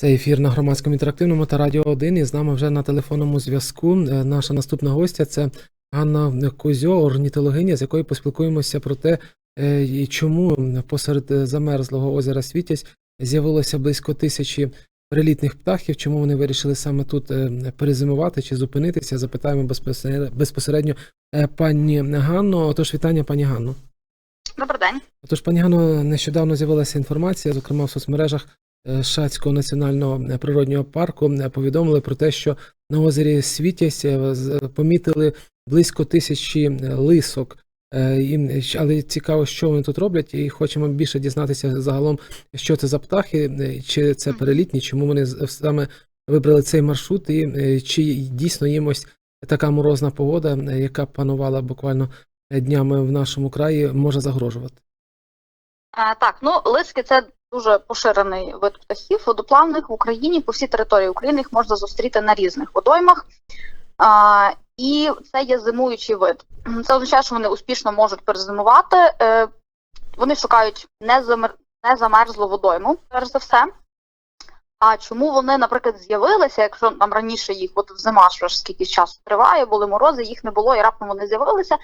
Це ефір на громадському інтерактивному та радіо 1. І з нами вже на телефонному зв'язку. е, Наша наступна гостя це Ганна Козьо, орнітологиня, з якою поспілкуємося про те, е, чому посеред е, замерзлого озера Світязь з'явилося близько тисячі прилітних птахів. Чому вони вирішили саме тут перезимувати чи зупинитися? Запитаємо безпосередньо, пані Ганну. Отож, вітання, пані Ганну. Добрий день. Отож, пані Ганно, нещодавно з'явилася інформація, зокрема в соцмережах Шацького національного е, природнього парку, е, повідомили про те, що на озері Світязь е, помітили близько тисячі е, лисок. Е, Але цікаво, що вони тут роблять, і хочемо більше дізнатися загалом, що це за птахи, е, чи це перелітні, чому вони саме вибрали цей маршрут, і е, чи дійсно їм ось така морозна погода, е, яка панувала буквально е, днями в нашому краї, може загрожувати. А, так, ну лиски це дуже поширений вид птахів водоплавних в Україні. По всій території України їх можна зустріти на різних водоймах. А, і це є зимуючий вид. Це означає, що вони успішно можуть перезимувати. Е, вони шукають незамер... незамерзлу водойму, перш за все. А чому вони, наприклад, з'явилися, якщо там раніше їх, от зима ж скільки часу триває, були морози, їх не було, і раптом вони з'явилися.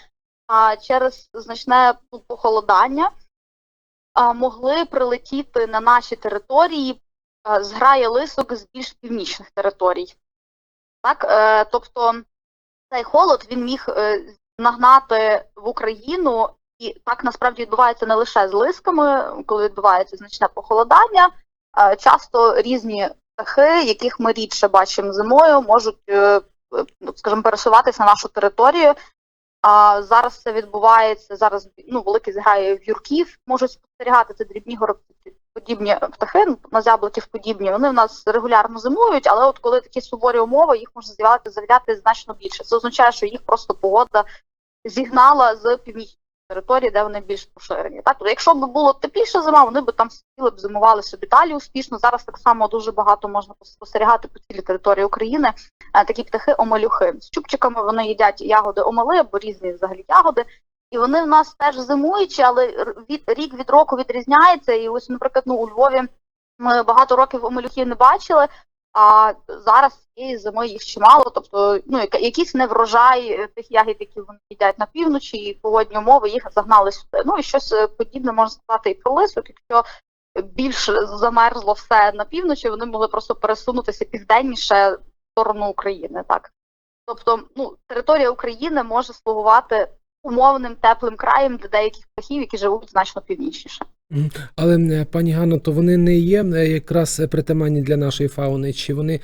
А через значне ну, похолодання могли прилетіти на наші території а, зграї лисок з більш північних територій. Так, е, тобто цей холод він міг е, нагнати в Україну, і так насправді відбувається не лише з лисками, коли відбувається значне похолодання. Часто різні птахи, яких ми рідше бачимо зимою, можуть, е, ну, скажімо, пересуватися на нашу територію. А зараз це відбувається зараз. Ну великі зграє в'юрків можуть спостерігати це дрібні горобцеподібні птахи, ну, на зябликів подібні. Вони в нас регулярно зимують, але от коли такі суворі умови, їх може з'являти завдяти значно більше. Це означає, що їх просто погода зігнала з північної території, де вони більш поширені. Так, якщо б було тепліша зима, вони б там сиділи б зимували собі далі успішно. Зараз так само дуже багато можна спостерігати по цілій території України. Е, Такі птахи омелюхи. З чубчиками вони їдять ягоди омели або різні взагалі ягоди. І вони в нас теж зимуючі, але від рік від року відрізняється. І ось, наприклад, ну у Львові ми багато років омелюхів не бачили. А зараз цієї зими їх чимало, тобто ну якийсь неврожай е, тих ягід, які вони їдять на півночі, і погодні умови їх загнали сюди. Ну і щось е, подібне можна сказати і про лисок. Якщо більш замерзло все на півночі, вони могли просто пересунутися південніше в сторону України. Так, тобто, ну територія України може слугувати умовним теплим краєм для деяких птахів, які живуть значно північніше. Але е, пані Ганно, то вони не є е, якраз е, притаманні для нашої фауни, чи вони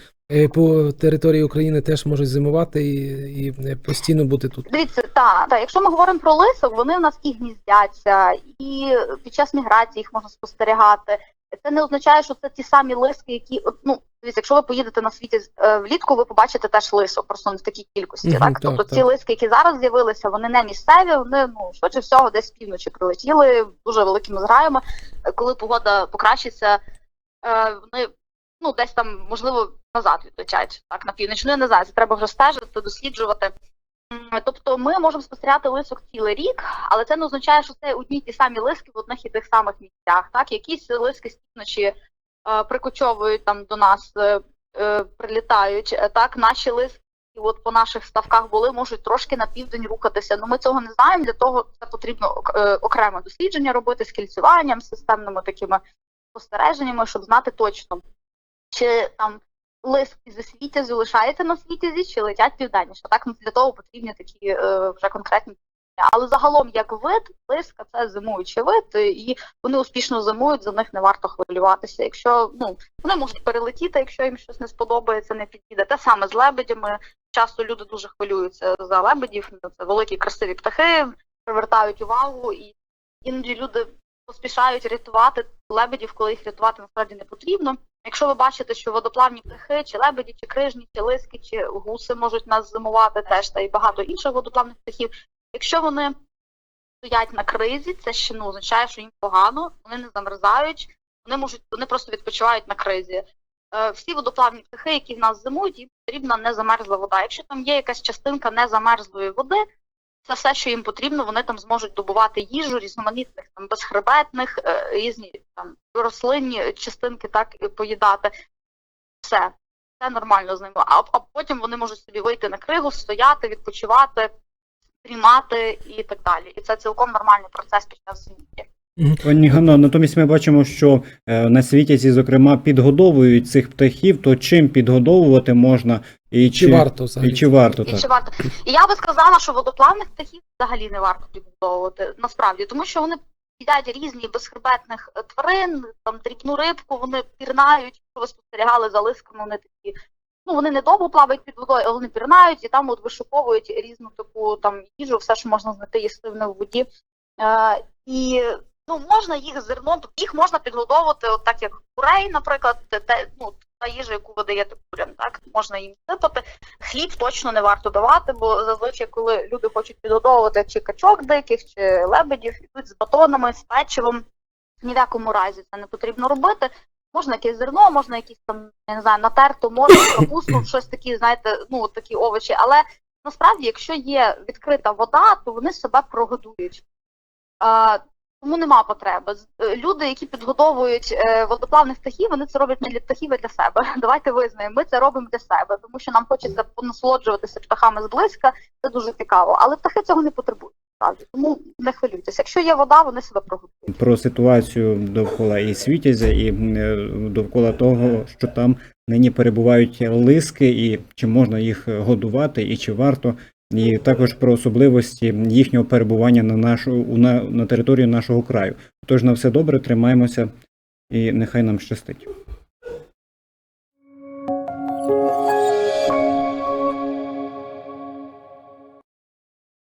по території України теж можуть зимувати і, і постійно бути тут? Дивіться, та, та, якщо ми говоримо про лисок, вони в нас і гніздяться, і під час міграції їх можна спостерігати. Це не означає, що це ті самі лиски, які ну якщо ви поїдете на світі е, влітку, ви побачите теж лисок, просто не в такій кількості. Мгм, так? так, тобто так. ці лиски, які зараз з'явилися, вони не місцеві, вони ну швидше всього десь з півночі прилетіли дуже великими зграями. Коли погода покращиться, е, вони ну десь там можливо назад відлетять так на північ. Ну я не знаю, це треба вже стежити, досліджувати. Тобто ми можемо спостерігати лисок цілий рік, але це не означає, що це одні ті самі лиски в одних і тих самих місцях. Так, якісь лиски з півночі е, прикочовують там до нас, е, е, прилітають. Так, наші лиски, от по наших ставках були, можуть трошки на південь рухатися. Ну ми цього не знаємо. Для того це потрібно окреме дослідження робити з кільцюванням, системними такими спостереженнями, щоб знати точно, чи там лист зі світязю лишається на світязі, чи летять південніше. Так ну, для того потрібні такі е, вже конкретні. Але загалом, як вид, лиска це зимуючий вид, е, і вони успішно зимують, за них не варто хвилюватися. Якщо ну вони можуть перелетіти, якщо їм щось не сподобається, не підійде. Те саме з лебедями. Часто люди дуже хвилюються за лебедів. ну, Це великі красиві птахи, привертають увагу, і іноді люди поспішають рятувати лебедів, коли їх рятувати насправді не потрібно. Якщо ви бачите, що водоплавні птахи, чи лебеді, чи крижні, чи лиски, чи гуси можуть нас зимувати теж, та й багато інших водоплавних птахів. Якщо вони стоять на кризі, це ще ну, означає, що їм погано, вони не замерзають, вони можуть, вони просто відпочивають на кризі. Е, всі водоплавні птахи, які в нас зимують, їм потрібна незамерзла вода. Якщо там є якась частинка незамерзлої води, це все, що їм потрібно, вони там зможуть добувати їжу різноманітних там безхребетних, е, різні там рослинні частинки, так поїдати. все. Все нормально з ними. А, а потім вони можуть собі вийти на кригу, стояти, відпочивати, приймати і так далі. І це цілком нормальний процес під час зміни. Пані Ганно, натомість ми бачимо, що е, на світі, зокрема, підгодовують цих птахів, то чим підгодовувати можна і Чи варто взагалі? і чи варто І чи варто? І я би сказала, що водоплавних птахів взагалі не варто підбудовувати, насправді, тому що вони їдять різні безхребетних е, тварин, там дрібну рибку, вони пірнають, якщо ви спостерігали за лисками, вони такі. Ну, вони не довго плавають під водою, але вони пірнають і там от вишуковують різну таку там їжу, все, що можна знайти їстивне в воді. Е, і ну, можна їх зерном, їх можна підгодовувати, от так як курей, наприклад, те, те, ну, та їжа, яку ви даєте курям, так можна їм сипати. Хліб точно не варто давати, бо зазвичай, коли люди хочуть підгодовувати чи качок диких, чи лебедів, йдуть з батонами, з печивом. Ні в якому разі це не потрібно робити. Можна якесь зерно, можна якісь там, я не знаю, натерту морку, капусту, щось такі, знаєте, ну такі овочі. Але насправді, якщо є відкрита вода, то вони себе прогодують. Тому нема потреби. Е, Люди, які підгодовують е, водоплавних птахів, вони це роблять не для птахів, а для себе. Давайте визнаємо, ми це робимо для себе, тому що нам хочеться понасолоджуватися птахами зблизька, це дуже цікаво. Але птахи цього не потребують. Тому не хвилюйтеся. Якщо є вода, вони себе прогодують. Про ситуацію довкола і світязя, і е, довкола того, що там нині перебувають лиски, і чи можна їх годувати, і чи варто. І також про особливості їхнього перебування на нашу на, на території нашого краю. Тож на все добре, тримаємося і нехай нам щастить.